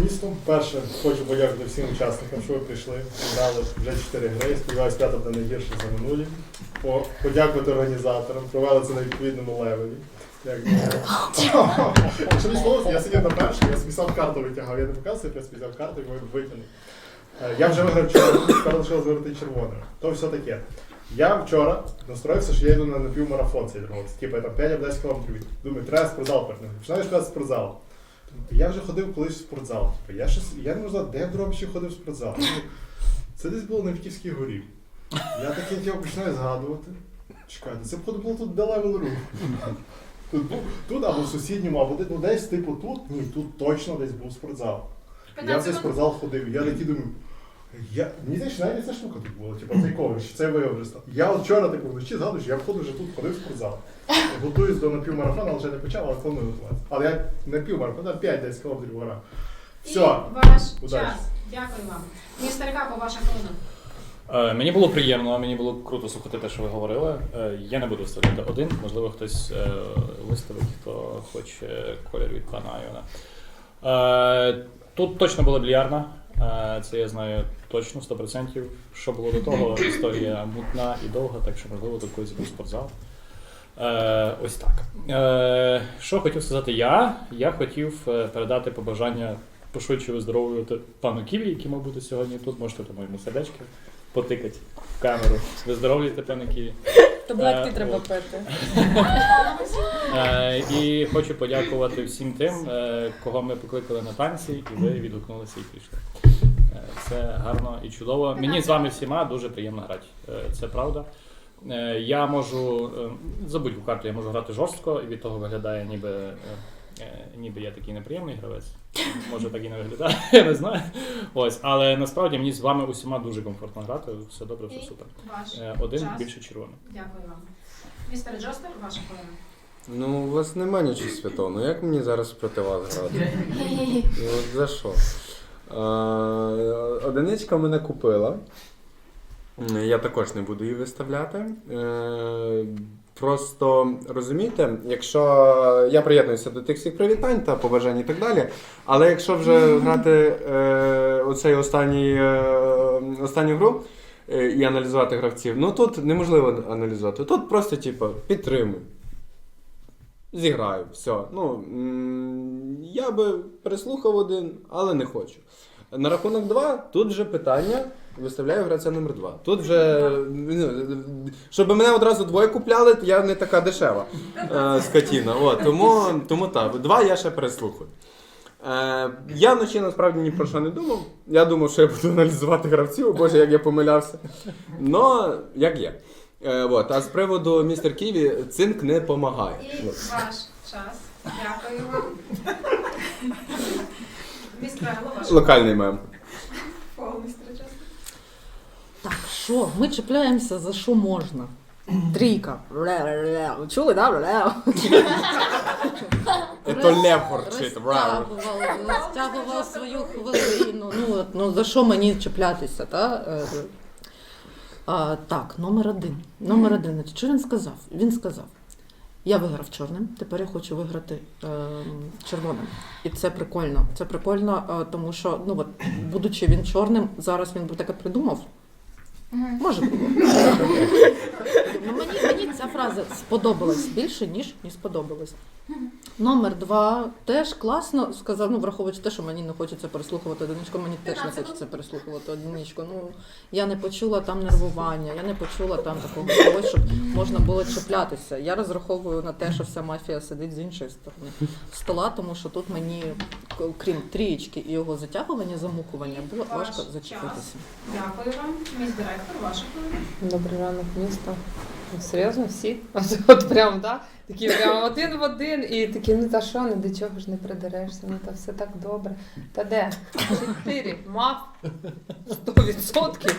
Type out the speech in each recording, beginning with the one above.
Доброго ранку, місто. Перше, хочу подякувати всім учасникам, що ви прийшли. Дали вже 4 гри. Сподіваюсь, п'ята буде не гірше за минулі. Подякувати організаторам. Провели це на відповідному левелі. Якщо слово, я сидів на першій, я собі сам карту витягав. Я не показую, я собі взяв карту і витягнув. Е, Я вже виграв червону, тепер лишилось виграти червоною. То все таке. Я вчора настроївся, що я йду на напівмарафон цей другий. Типу там 5 або 10 кілометрів. Думаю, треба спортзал перейти. Починаєш шукати спортзал. Я вже ходив колись в спортзал. Типу, я щось, я не можу знати, де я в Дрогобичі ходив в спортзал. Ну, Це десь було на Вітівській горі. Я таке тіло починаю згадувати. Чекайте, це походу було тут де левел ру. Тут, був, тут або в сусідньому, або де- ну, десь типу тут, ні, тут точно десь був спортзал. Я в цей спортзал ходив, я такий думаю. Я, мені здається, навіть ця штука тут була, типу, цей коврик, це виявив вже став. Я от вчора типу, вночі згадую, що я входу вже тут ходив в спортзал. Готуюсь до напівмарафону, вже не почав, але планую готуватися. Але я напівмарафон, а 5-10 кілометрів гора. Все. І ваш Удачі. час. Дякую вам. Містер Како, ваша хвилина. Е, Мені було приємно, мені було круто слухати те, що ви говорили. Е, Я не буду вставляти один, можливо, хтось е, виставить, хто хоче колір від пана Айона. Е, Тут точно була більярдна, е, це я знаю точно, 100%. Що було до того, історія мутна і довга, так що, можливо, тут колись був спортзал. Е, ось так. Е, що хотів сказати я? Я хотів передати побажання пошвидше виздоровлювати пану Ківі, який мав бути сьогодні тут. Можете тому йому сердечки потикати в камеру. Виздоровлюйте, пане Ківі. Таблетки Е, треба от. пити. Е, і хочу подякувати всім тим, е, кого ми покликали на танці, і ви відгукнулися і прийшли. Е, Це гарно і чудово. Мені з вами всіма дуже приємно грати. Е, Це правда. Е, Я можу е, за будь-яку карту я можу грати жорстко, і від того виглядає, ніби, е, ніби я такий неприємний гравець. Може так і не виглядає, я не знаю. Ось, але насправді мені з вами усіма дуже комфортно грати. Все добре, все супер. ваш Е, Один час. більше червоний. Дякую вам. Містер Джостер, ваша хвилина. Ну, у вас нема нічого святого. Ну як мені зараз проти вас грати? Ну от за що? А, одиничка мене купила. Я також не буду її виставляти. Просто розумієте, якщо я приєднуюся до тих всіх привітань та побажань і так далі. Але якщо вже грати е, оцей останній, е, останню гру е, і аналізувати гравців, ну тут неможливо аналізувати. Тут просто, типу, підтримуй. Зіграю, все. Ну, я би переслухав один, але не хочу. На рахунок 2, тут вже питання. Виставляю гравця номер 2. Тут вже. ну, Щоб мене одразу двоє купляли, то я не така дешева е, скотіна. От, тому, тому так. Два я ще переслухаю. Е, я вночі насправді ні про що не думав. Я думав, що я буду аналізувати гравців, боже, як я помилявся. Но як є. Е, от. А з приводу містер Ківі, цинк не допомагає. І ваш час. Дякую вам. Містер Айло, Локальний мем. хвилина. Містер Джостер. Так, що? Ми чіпляємося за що можна. Трійка. Чули, да? То лев горчить. Розтягував, розтягував свою хвилину. Ну, от, ну за що мені чіплятися, та? Е, А, так, номер один. Номер один. Що він сказав? Він сказав: я виграв чорним, тепер я хочу виграти е, червоним. І це прикольно. Це прикольно, е, тому що, ну от, будучи він чорним, зараз він би таке придумав. Може було. Ну, мені, мені ця фраза сподобалась більше, ніж не сподобалась. Номер два теж класно сказав, ну враховуючи те, що мені не хочеться переслухувати одиничку, мені теж не хочеться переслухувати одиничку. Ну я не почула там нервування, я не почула там такого чогось, щоб можна було чіплятися. Я розраховую на те, що вся мафія сидить з іншої сторони стола, тому що тут мені, крім трієчки і його затягування, замукування, було Ваш важко зачепитися. Дякую вам. Міс директор, ваша. Добрий ранок, місто. Серйозно, всі? От, от прям, да? Такі прям один в один, і такі, ну та що, ну до чого ж не придерешся, ну та все так добре. Та де? Чотири, мав 100%.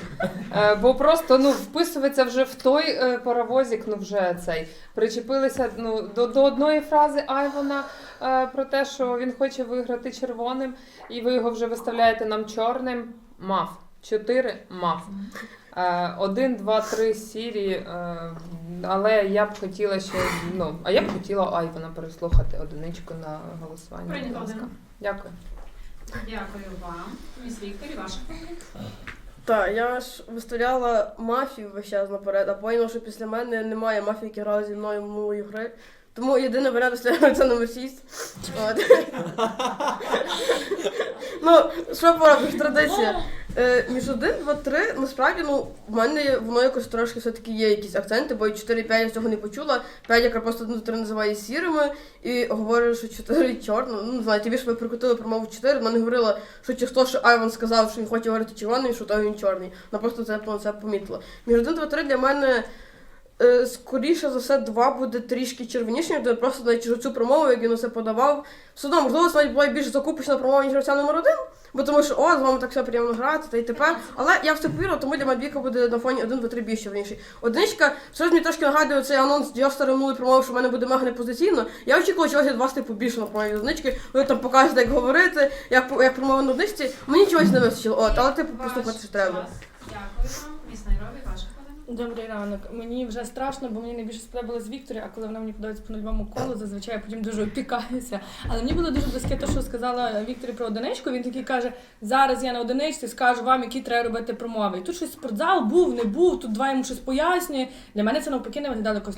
Е, бо просто ну, вписується вже в той е, паровозик, ну вже цей. Причепилися ну, до, до одної фрази Айвона е, про те, що він хоче виграти червоним, і ви його вже виставляєте нам чорним. Мав. Чотири мав. Е, Один, два, три сірі, е, але я б хотіла ще, ну, а я б хотіла Айвана переслухати одиничку на голосування. будь ласка. один. Дякую. Дякую вам. Міс Віктор і ваша. Так, я ж виставляла мафію весь час наперед, а поняла, що після мене немає мафії, які грали зі мною в минулої гри. Тому єдиний варіант виставляю це номер 6. От. ну, що поробиш, традиція. Е, між 1, 2, 3, насправді, ну, в мене воно якось трошки все-таки є якісь акценти, бо 4 5 я цього не почула. 5 яка просто 1, 3 називає сірими і говорить, що 4 чорно. Ну, не знаю, тобі ж ви прикрутили промову 4, вона не говорила, що чи хто, що Айван сказав, що він хоче говорити червоний, що то він чорний. Вона просто це, це помітила. Між 1, 2, 3 для мене. Е, Скоріше за все, два буде трішки червоніше, ніж просто навіть через цю промову, як він усе подавав. Все одно, можливо, це навіть була більш закупочна промова, ніж гравця номер один, бо тому що о, з вами так все приємно грати, та й тепер. Але я все повірила, тому для мене двійка буде на фоні 1, 2, 3 більш червоніший. Одиничка, все ж мені трошки нагадує цей анонс Джостера минулої промови, що в мене буде мега непозиційно. Я очікувала чогось від вас типу більше на промові одинички. Ви там покажете, як говорити, як, як промова на одиничці. Мені чогось не вистачило. От, але типу послухати треба. Дякую вам. Міс Найробі, ваша половина. Добрий ранок. Мені вже страшно, бо мені найбільше сподобалось Вікторі, а коли вона мені подобається по нульовому колу, зазвичай я потім дуже опікаюся. Але мені було дуже близьке те, що сказала Вікторі про одиничку. Він такий каже: зараз я на одиничці скажу вам, які треба робити промови. І тут щось спортзал був, не був, тут два йому щось пояснює. Для мене це навпаки не виглядало якось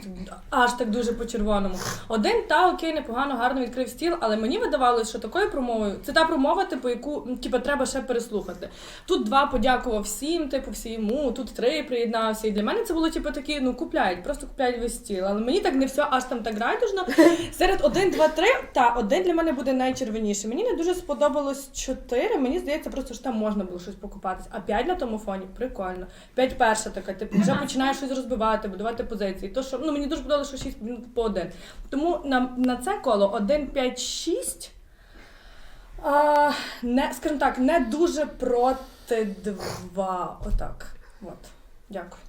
аж так дуже по-червоному. Один та окей, непогано, гарно відкрив стіл, але мені видавалося, що такою промовою це та промова, типу, яку типу, треба ще переслухати. Тут два подякував всім, типу, всі йому, тут три приєднався. І для мене це було типу такі, ну купляють, просто купляють весь стіл. Але мені так не все аж там так райдужно. Серед один, два, три, та один для мене буде найчервоніший. Мені не дуже сподобалось чотири. Мені здається, просто що там можна було щось покупатись. А п'ять на тому фоні прикольно. П'ять перша така, типу, вже починає щось розбивати, будувати позиції. То що ну мені дуже подобалося, що шість ну, по один. Тому на, на це коло один, п'ять, шість. А, не, скажімо так, не дуже проти два. Отак. От. Дякую.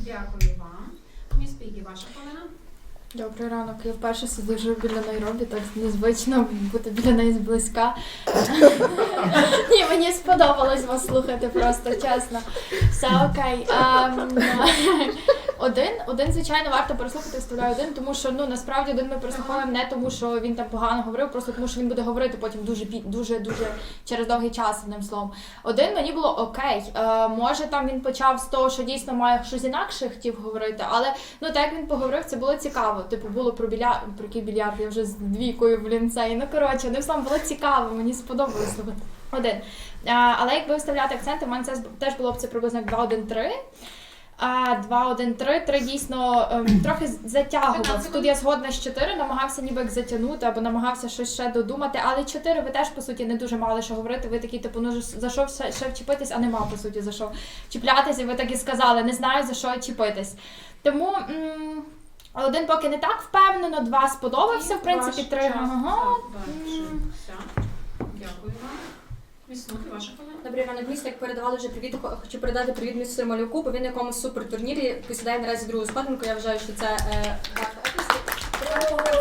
Дякую вам. Мій спіки, ваша половина. Добрий ранок. Я вперше сиджу біля Найробі, так незвично бути біля неї зблизька. Ні, мені сподобалось вас слухати просто, чесно. Все окей. Ем, один, один, звичайно, варто переслухати, вставляю один, тому що ну насправді один ми переслуховуємо не тому, що він там погано говорив, просто тому що він буде говорити потім дуже дуже дуже через довгий час, одним словом. Один мені було окей. Е, може там він почав з того, що дійсно має щось інакше хотів говорити, але ну так як він поговорив, це було цікаво. Типу, було про біля про який більярд, я вже з двійкою в лінцеї. Ну коротше, одним словом, було цікаво, мені сподобалось. Один. А, але якби виставляти акценти, в мене це теж було б це приблизно 2-1-3. А 2, 1, 3, 3 дійсно ем, трохи затягував. Тут я згодна з 4, намагався ніби як затягнути або намагався щось ще додумати. Але 4 ви теж по суті не дуже мали що говорити. Ви такі, типу, ну за що ще, ще вчепитись, а нема по суті за що чіплятися. Ви так і сказали, не знаю за що чіпитись. Тому. м, один поки не так впевнено, два сподобався, в принципі, Ваш три. час Ага. завершився. Дякую вам. Міс Нуки, ваша половина. Добрий ранок, місто, як передавали вже привіт, хо- хочу передати привіт містеру Малюку, бо він на якомусь супертурнірі посідає наразі другу сходинку. Я вважаю, що це е, варто описати.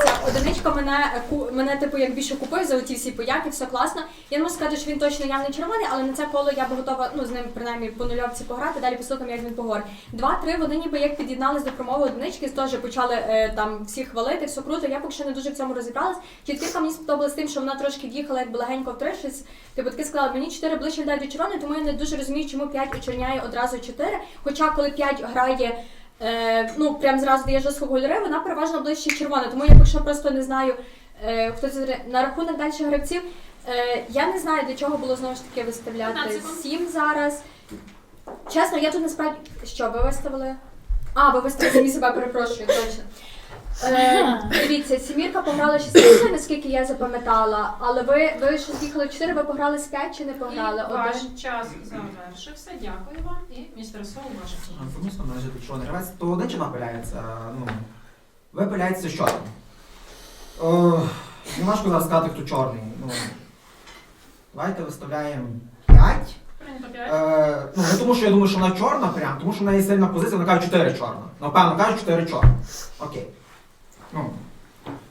Ця одиничка мене, е, мене типу як більше купив за оті всі пояки, все класно. Я не можу сказати, що він точно явний червоний, але на це коло я би готова ну, з ним принаймні по нульовці пограти, далі послухаємо, як він поговорить. Два-три вони ніби як під'єднались до промови одинички, теж почали е, там всі хвалити, все круто. Я поки що не дуже в цьому розібралась. Четвірка мені сподобалась тим, що вона трошки в'їхала якби легенько в три, щось Типу таки сказала, мені 4 ближче до червоної, тому я не дуже розумію, чому 5 очерняє одразу 4. Хоча коли 5 грає, е, ну прям зразу дає жорстко кольори, вона переважно ближче червона. Тому я якщо просто не знаю, е, хто це на рахунок далі гравців. Е, я не знаю, для чого було знову ж таки виставляти 15 секунд. 7 зараз. Чесно, я тут насправді. Що ви виставили? А, ви виставили самі себе, перепрошую, точно. Е, дивіться, сімірка пограла 6 наскільки я запам'ятала, але ви, ви що з'їхали в 4, ви пограли скетч чи не пограли? І ваш час завершився. Дякую вам. І містер Соу, ваша. Сумісно належить, що не гравець, то один чи напиляється. Ну, ви пиляєтеся з чорним. О, не важко зараз сказати, хто чорний. Ну, давайте виставляємо 5. Прийнято 5. Е, ну, не тому, що я думаю, що вона чорна прям, тому що в неї сильна позиція, вона каже 4 чорна. Напевно, каже 4 чорна. Окей. Ну,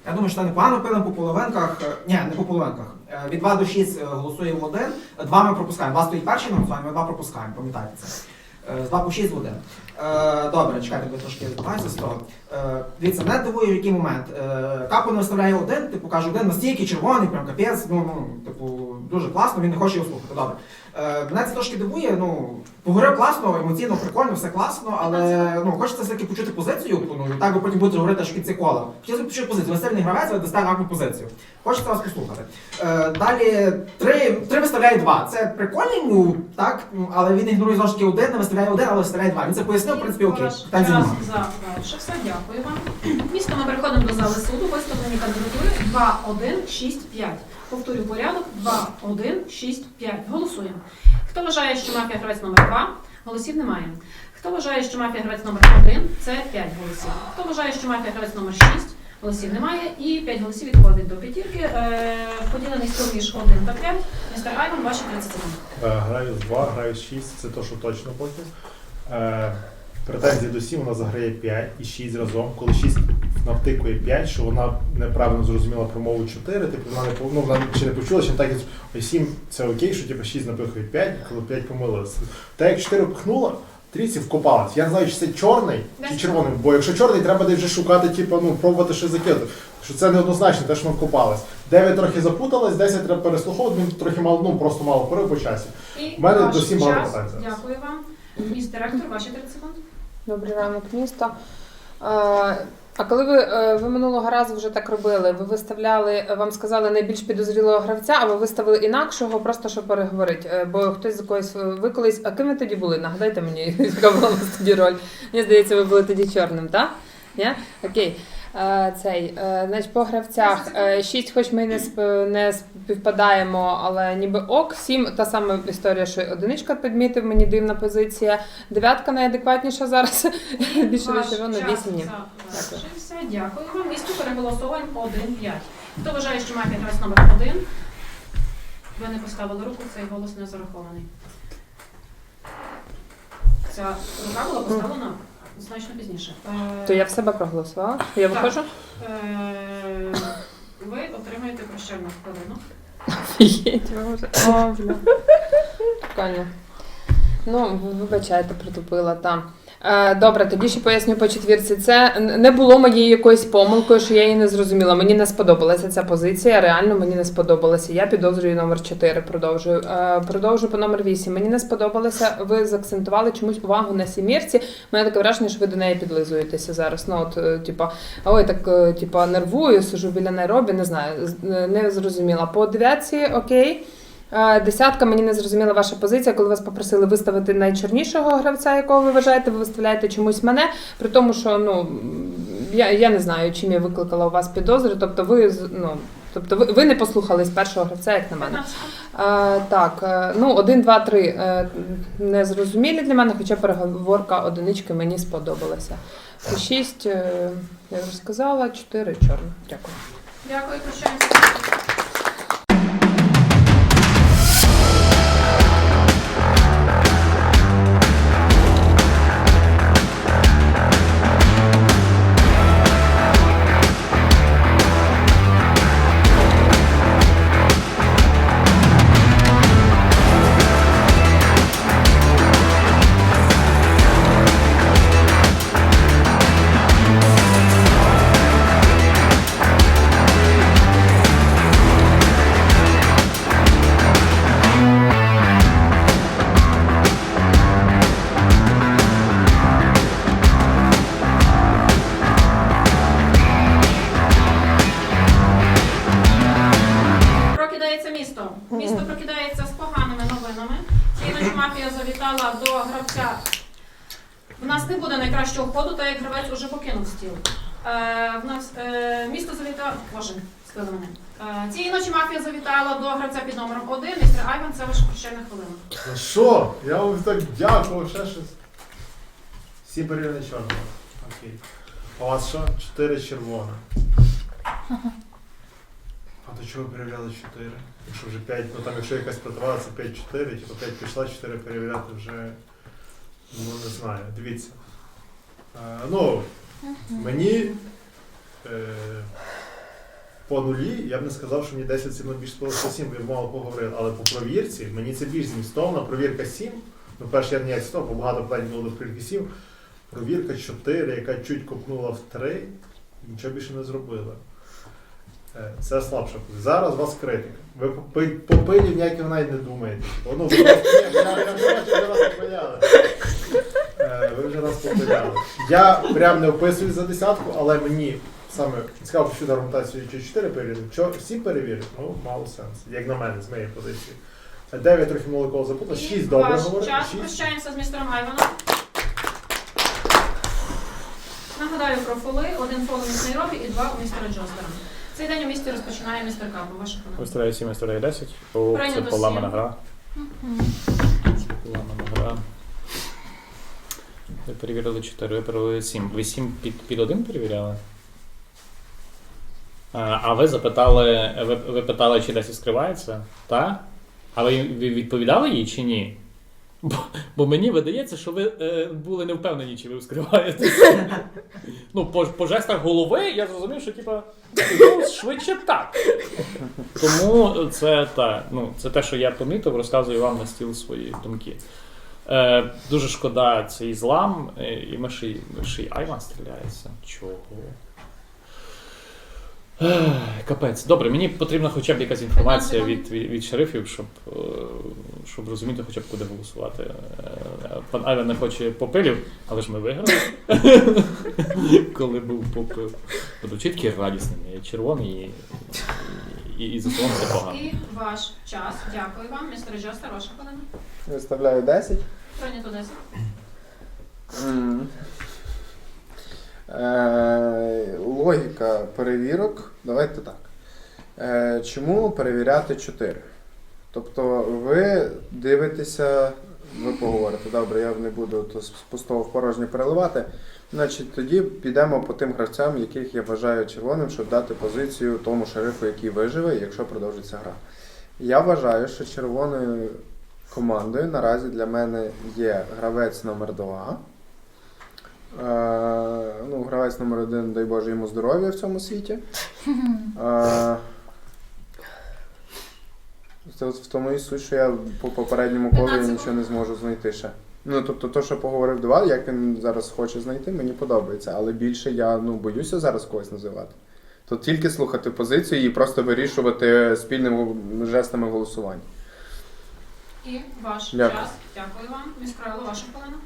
я думаю, що це непогано пилимо по половинках. Е, Ні, не по половинках. Е, Від 2 до 6 голосуємо один, два ми пропускаємо. Два стоїть перший на голосуванні, ми два пропускаємо, пам'ятайте це. Е, З 2 по 6 в 1. Е, Добре, чекайте, бо трошки займаюся з того. Е, Дивіться, мене дивує в який момент. Е, Капо не виставляє один, типу каже, один настільки червоний, прям капець, ну, ну, типу, дуже класно, він не хоче його слухати. Добре. Е, Мене це трошки дивує, ну, поговорив класно, емоційно, прикольно, все класно, але ну, хочеться все-таки почути позицію, ну, і так ви потім будете говорити, що в кінці кола. Хотілося почути позицію. Ви сильний гравець, ви дасте гарну позицію. Хочеться вас послухати. Е, Далі три, три виставляє два. Це прикольний мув, так, але він ігнорує знову один, не виставляє один, але виставляє два. Він це пояснив, в принципі, окей. Питань немає. завершився. Дякую вам. Місто ми переходимо до зали суду. Виставлені кандидатури 2, 1, 6, 5. Повторю порядок 2, 1, 6, 5. Голосуємо. Хто вважає, що мафія гравець номер 2? Голосів немає. Хто вважає, що мафія гравець номер 1? Це 5 голосів. Хто вважає, що мафія гравець номер 6? Голосів немає. І 5 голосів відходить до п'ятірки. Е, поділений стіл між 1 та 5. Містер Айван, ваші 30 секунд. Е, Граю з 2, граю з 6, це то, що точно потім. Претензії до 7 вона заграє 5 і 6 разом. Коли 6 навтикує 5, що вона неправильно зрозуміла промову 4, типу вона не ну, вона чи не почула, чи не так і 7 це окей, що типу 6 напихує 5, коли 5 помилилася. Та як 4 пихнула, трійці вкопалась. Я не знаю, чи це чорний чи червоний, бо якщо чорний, треба десь вже шукати, типу, ну, пробувати щось закинути. Що це неоднозначно, те, що вона вкопалась. 9 трохи запуталась, 10 треба переслуховувати, він трохи мало, ну просто мало порив по часі. У мене до багато час. питань. Дякую вам. Містер ректор, ваші 30 секунд. Добрий ранок, місто. Е, А коли ви, е, ви минулого разу вже так робили, ви виставляли, вам сказали найбільш підозрілого гравця, а ви виставили інакшого, просто щоб переговорити. Е, Бо хтось з якоїсь ви колись. А ким ви тоді були? Нагадайте мені, яка була вас тоді роль. Мені здається, ви були тоді чорним, так? Ні? Окей. Цей, значить, по гравцях шість, хоч ми не сп- не співпадаємо, але ніби ок. Сім та сама історія, що одиничка підмітив, мені дивна позиція. Дев'ятка найадекватніша зараз. Більше Ваш час вісім ні. завершився. Дякую вам. Місто переголосовуємо 1-5. Хто вважає, що має гравець номер 1? Ви не поставили руку, цей голос не зарахований. Ця рука була поставлена значно пізніше. Е, То я в себе проголосувала. Я Так. виходжу? е, Ви отримаєте прощальну вже. Прикольно. Ну, ви- вибачайте, притупила там. Е, добре, тоді ще поясню по четвірці. Це не було моєю якоюсь помилкою, що я її не зрозуміла. Мені не сподобалася ця позиція. Реально мені не сподобалася. Я підозрюю номер 4, продовжую. Е, продовжую по номер 8. Мені не сподобалося. Ви заакцентували чомусь увагу на сімірці. Мене таке враження, що ви до неї підлизуєтеся зараз. Ну, от, е, типа, ой, так, типа, нервую, сижу біля Найробі, не знаю, не зрозуміла. По дев'ятці, окей. Десятка, мені не зрозуміла ваша позиція, коли вас попросили виставити найчорнішого гравця, якого ви вважаєте, ви виставляєте чомусь мене, при тому, що ну я, я не знаю, чим я викликала у вас підозри. Тобто, ви ну, тобто ви, ви не послухались першого гравця, як на мене. 15. Е, так, е, ну один, два, три е, не зрозумілі для мене, хоча переговорка одинички мені сподобалася. Шість, е, я вже сказала, чотири чорно. Дякую. Дякую, прощаємося. Стіл. Е, в нас е, місто завітало. Боже, спили мене. Е, цієї ночі мафія завітала до гравця під номером 1. Містер Айван, це ваша прощальна хвилина. Ну що? Я вам так дякував, ще щось. Всі перевірені чорного. Окей. А у вас що? Чотири червона. А до чого перевіряли 4? Якщо вже 5, ну там якщо якась противала, це 5-4, типу 5 пішла, 4 перевіряти вже. Ну не знаю. Дивіться. Е, ну, мені е, по нулі я б не сказав, що мені 10 сильно більше сподобалося 7, бо я мало поговорив. Але по провірці мені це більш змістовно. Провірка 7, Ну, перший я ніяк стоп, бо багато питань було до прикисів. Провірка 4, яка чуть копнула в 3, нічого більше не зробила. Е, Це позиція. Зараз у вас критика. Ви по пи- по пилі ніяких навіть не думаєте. Ну, я- я бачу, ви вже раз попиляли. Я прям не вписуюсь за десятку, але мені саме цікаво, що аргументацію чи 4 перевірити. Що всі перевірять, ну мало сенсу, як на мене, з моєї позиції. 9 трохи молоко запутав, 6 добре говорить. час. 6. Прощаємося з містером Гайваном. Нагадаю про фоли. Один фол у міс Найробі і два у містера Джостера. Цей день у місті розпочинає містер Капо. Ваша хвилина. Виставляє 7, виставляє 10. О, це Прийнято поламана сім. гра. Поламана гра. Ви перевірили 4, ви перевірили 7. Ви 7 під, під 1 перевіряли? А, а ви запитали, ви, ви питали, чи 10 скривається? Так? А ви відповідали їй чи ні? Бо, бо мені видається, що ви е, були не впевнені, чи ви скриваєтеся. ну, по, по жестах голови я зрозумів, що типа, ну, швидше так. Тому це та, ну, це те, що я помітив, розказую вам на стіл свої думки. Е, дуже шкода цей злам, е, і ми ще й, ми ще й Айван стріляється. Чого? Ех, Капець. Добре, мені потрібна хоча б якась інформація від, від, від шерифів, щоб, е, щоб розуміти хоча б куди голосувати. Е, Пан Айвен не хоче попилів, але ж ми виграли. Коли був попил. Буду чіткий радісним. Я червоний і, і, і за це погано. І ваш час. Дякую вам. Містер Джостер, ваша хвилина. Виставляю 10. Прийнято 10. М. Е, логіка перевірок. Давайте так. Е, чому перевіряти 4? Тобто ви дивитеся, ви поговорите, добре, я не буду то з пустого в порожнє переливати. Значить, тоді підемо по тим гравцям, яких я вважаю червоним, щоб дати позицію тому шерифу, який виживе, якщо продовжиться гра. Я вважаю, що червоною командою наразі для мене є гравець номер 2 Е, ну, гравець номер один, дай Боже йому здоров'я в цьому світі. Е, це от в тому і суть, що я по попередньому колу я нічого не зможу знайти ще. Ну, тобто, то, що поговорив два, як він зараз хоче знайти, мені подобається. Але більше я ну, боюся зараз когось називати. То тільки слухати позицію і просто вирішувати спільними жестами голосування. І ваш Дякую. час. Дякую вам. Віскрайло. Ваша хвилина.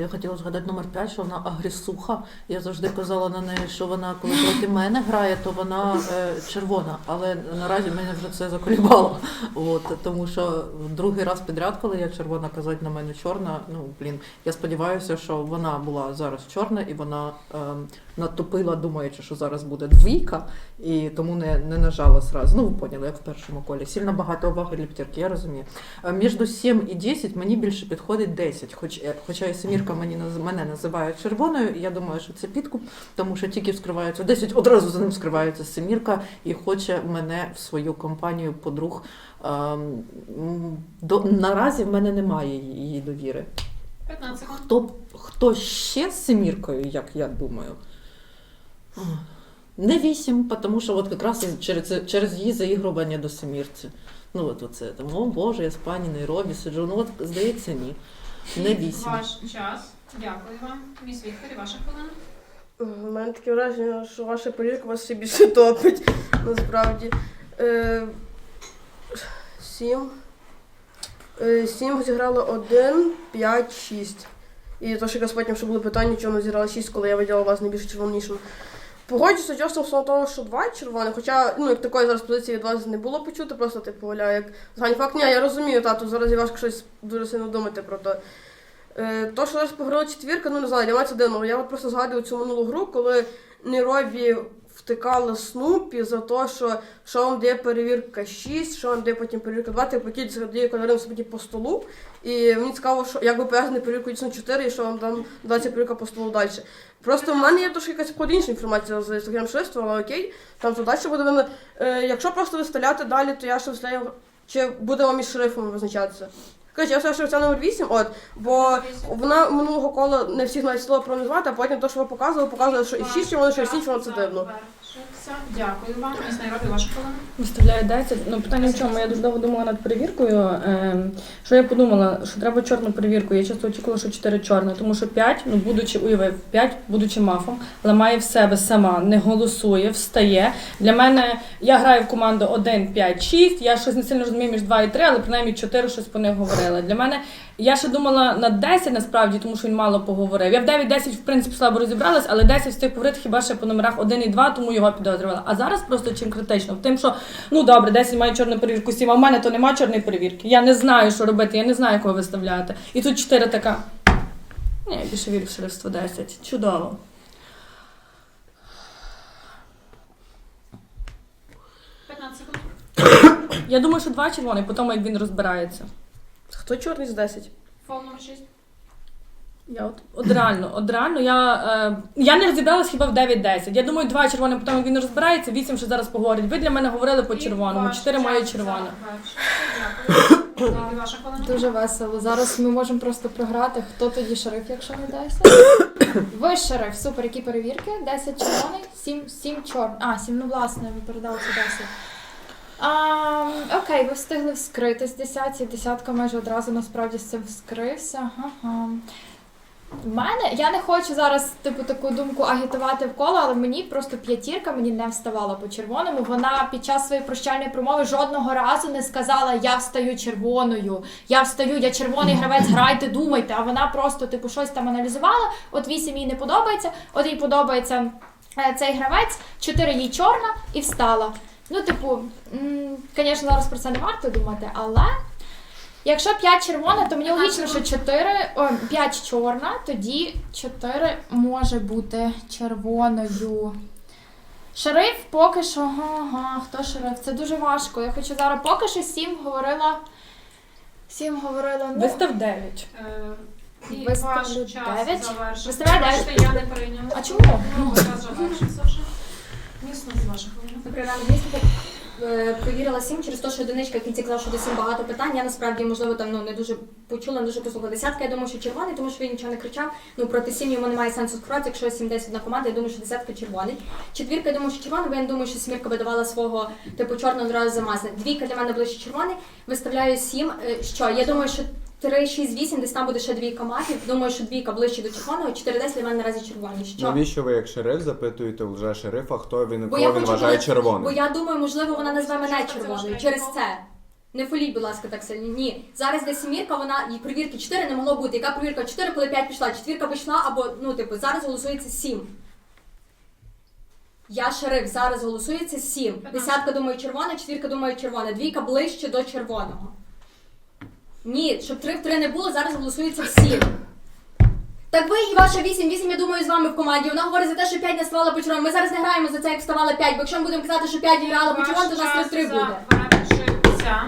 Я хотіла згадати номер 5, що вона агресуха. Я завжди казала на неї, що вона, коли проти мене грає, то вона е, червона. Але наразі мене вже це заколібало. От, тому що другий раз підряд, коли я червона, казати на мене чорна. Ну блін, я сподіваюся, що вона була зараз чорна і вона е, натопила, думаючи, що зараз буде двійка, і тому не, не нажала сразу. Ну, ви поняли, як в першому колі. Сильно багато уваги для п'ятерки, я розумію. Е, Між 7 і 10 мені більше підходить 10, хоч, е, хоча і семірка мені, мене називає червоною, я думаю, що це підкуп, тому що тільки вскривається 10, одразу за ним скривається семірка і хоче мене в свою компанію подруг. Ем, до, наразі в мене немає її довіри. 15 секунд. Хто, хто ще з семіркою, як я думаю? Не вісім, тому що от якраз через, через її заігрування до семірці. Ну, от оце там, о Боже, я з пані Найробі сиджу. Ну, от здається, ні. Не вісім. Ваш час. Дякую вам. Міс Вікторі, ваша хвилина. У мене таке враження, що ваша перевірка вас ще більше топить, насправді. Е, сім. Е, сім зіграло один, п'ять, шість. І то, що якраз потім, що були питання, чому зіграли шість, коли я виділа вас найбільш червонішим. Погоджуся чесно в того, що два червоних, хоча ну як такої зараз позиції від вас не було почути, просто типу Оля, як загальний факт, ні, я розумію, тату, зараз і важко щось дуже сильно думати про то. Е, то, що зараз пограла четвірка, ну не знаю, для мене це дивно. Я от просто згадую цю минулу гру, коли Нерові втикали Снупі за те, що, що вам дає перевірка 6, що вам дає потім перевірка 2, типу які дає кольорим собі по столу. І мені цікаво, що як ви пояснили перевірку дійсно 4 і що вам там дається перевірка по столу далі. Просто в мене є трошки якась інша інформація з інстаграм шрифту, але окей, там то далі буде мене. Е, якщо просто виставляти далі, то я ще виставляю, чи будемо між шрифом визначатися. Коротше, я все, що це номер 8, от, бо вона минулого кола не всіх навіть слово проаналізувати, а потім те, що ви показували, показували, що і 6 вони що і 7 воно це дивно. Дякую вам. Міс Найробі, ваша хвилина. Виставляю 10. Ну, питання в чому? Я дуже довго думала над перевіркою. Ем, що я подумала, що треба чорну перевірку. Я часто очікувала, що 4 чорне, тому що 5, ну будучи уявив, 5, будучи мафом, ламає в себе сама, не голосує, встає. Для мене я граю в команду 1, 5, 6. Я щось не сильно розумію між 2 і 3, але принаймні 4 щось по них говорила. Для мене я ще думала на 10 насправді, тому що він мало поговорив. Я в 9-10, в принципі, слабо розібралась, але 10 встиг говорити хіба ще по номерах 1 і 2, тому його підозрювала. А зараз просто чим критично? В тим, що ну добре, 10 має чорну перевірку, 7, а в мене то немає чорної перевірки. Я не знаю, що робити, я не знаю, кого виставляти. І тут 4 така. Ні, я більше вірю в шерифство 10. Чудово. – 15 секунд. Я думаю, що два червоний, по тому як він розбирається. Хто чорний з 10? Фол номер 6. Я от, от реально, от реально, я, е, я не розібралась хіба в 9-10. Я думаю, два червоні, потім він розбирається, 8 ще зараз поговорить. Ви для мене говорили по червоному, 4 має червоне. Дуже весело. Зараз ми можемо просто програти. Хто тоді шериф, якщо не 10? Ви шериф, супер, які перевірки? 10 червоний, 7, 7 чорний. А, 7, ну власне, ви передали це 10. А, окей, ви встигли вскритись десятці. Десятка майже одразу насправді з цим вскрився. Ага. В мене я не хочу зараз типу таку думку агітувати в коло, але мені просто п'ятірка мені не вставала по червоному. Вона під час своєї прощальної промови жодного разу не сказала Я встаю червоною, я встаю, я червоний гравець, грайте, думайте. А вона просто типу щось там аналізувала. От вісім їй не подобається, от їй подобається е, цей гравець, чотири їй чорна і встала. Ну, типу, звісно, зараз про це не варто думати, але. Якщо 5 червона, то мені логічно, що 4, о, 5 чорна, тоді 4 може бути червоною. Шериф поки що, ага, ага, хто шериф? Це дуже важко. Я хочу зараз поки що 7 говорила. 7 говорила, ну. Вистав 9. Е, І ваш час дев'ять. завершився. Виставляю дев'ять. Бачите, я не прийняла. А чому? Ну, час завершився вже. Місто е, провірила сім через те, що одиничка в кінці казав, що до сім багато питань. Я насправді можливо там ну не дуже почула, не дуже послухала. Десятка, я думаю, що червоний, тому що він нічого не кричав. Ну проти сім йому немає сенсу скриватися, якщо 7-10 на команда, я думаю, що десятка червоний. Четвірка, я думаю, що червоний, бо я не думаю, що сімірка би давала свого типу чорного одразу замазати. Двійка для мене ближче червоний. Виставляю сім. Е, Що? Я думаю, що 3, 6, 8, десь там буде ще двійка мафів. Думаю, що двійка ближче до червоного, 4 10 для мене наразі червоні. Що? Навіщо ви як шериф запитуєте у лже шерифа, хто він Бо я кого він вважає червоним? Бо я думаю, можливо, вона назве мене червоною через це. Не фоліть, будь ласка, так сильно. Ні. Зараз де сімірка, вона і перевірки 4 не могло бути. Яка перевірка 4, коли 5 пішла? Четвірка пішла, або ну, типу, зараз голосується 7. Я шериф, зараз голосується 7. Десятка думає червона, четвірка думає червона, двійка ближче до червоного. Ні, щоб 3 в 3 не було, зараз голосується 7. Так ви і ваша 8, 8, я думаю, з вами в команді. Вона говорить за те, що 5 не ставала по. Ми зараз не граємо за це, як ставала 5, бо якщо ми будемо казати, що 5 грала по Ваш то у нас час 3 буде. завершився.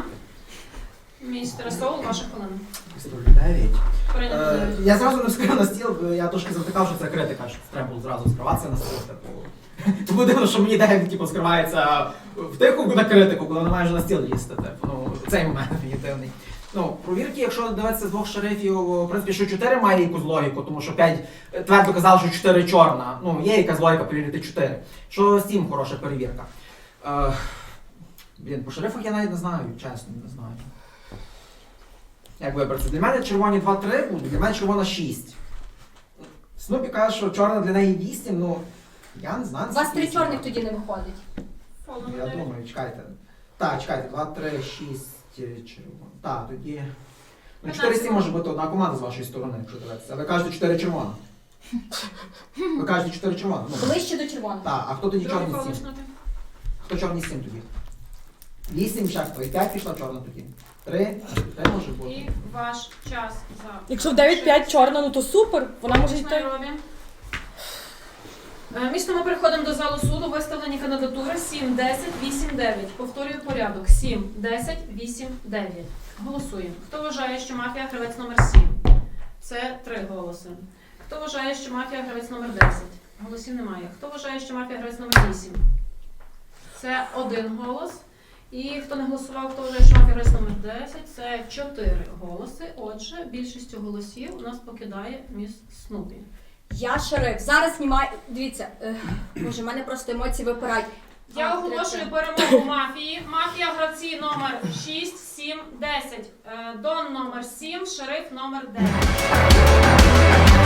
Містер Соул, ваша хвилина. 109. Прийнято Е, дев'ять. я зразу не вскрив на стіл, бо я трошки завтикав, що це критика, що треба було зразу скриватися на стіл. Типу. Тому дивно, що мені дев'ять типу, скривається в тиху на критику, коли вона майже на стіл їсти. Типу. Ну, цей момент мені дивний. Ну, провірки, якщо дивитися з двох шерифів, в принципі, що 4 має якусь логіку, тому що 5 твердо казали, що 4 чорна. Ну, є якась логіка перевірити 4. Що 7 хороша перевірка. Е, блін, по шерифах я навіть не знаю, чесно, не знаю. Як вибратися? Для мене червоні 2-3 будуть, для мене червона 6. Снупі каже, що чорна для неї 8, ну я не знаю. У вас три чорних тоді не виходить. Я думаю, чекайте. Так, чекайте, 2, 3, 6 червона. Так, тоді. Ну, 4 7 може бути одна команда з вашої сторони, якщо дивитися. Ви кажете 4 червона. Ви кажете 4 червона. Ну, Ближче до червоного. так, а хто тоді Другий чорний фол 7? Снупі. Хто чорний 7 тоді? 8 ще хто? І 5 пішла чорна тоді. 3, 3 може бути. І ваш час за. Якщо в 9-5 чорна, ну то супер. Вона може йти. Е, Місто ми переходимо до залу суду. Виставлені кандидатури 7, 10, 8, 9. Повторюю порядок. 7, 10, 8, 9. Голосуємо. Хто вважає, що мафія гравець номер 7? Це три голоси. Хто вважає, що мафія гравець номер 10? Голосів немає. Хто вважає, що мафія гравець номер 8? Це один голос. І хто не голосував, хто вважає, що мафія гравець номер 10, це чотири голоси. Отже, більшістю голосів у нас покидає міс Снупі. Я шериф. Зараз знімаю. Дивіться, е, боже, в мене просто емоції випирають. Я оголошую перемогу мафії. Мафія гравці номер 6, 7, 10. Е, Дон номер 7, шериф номер 9.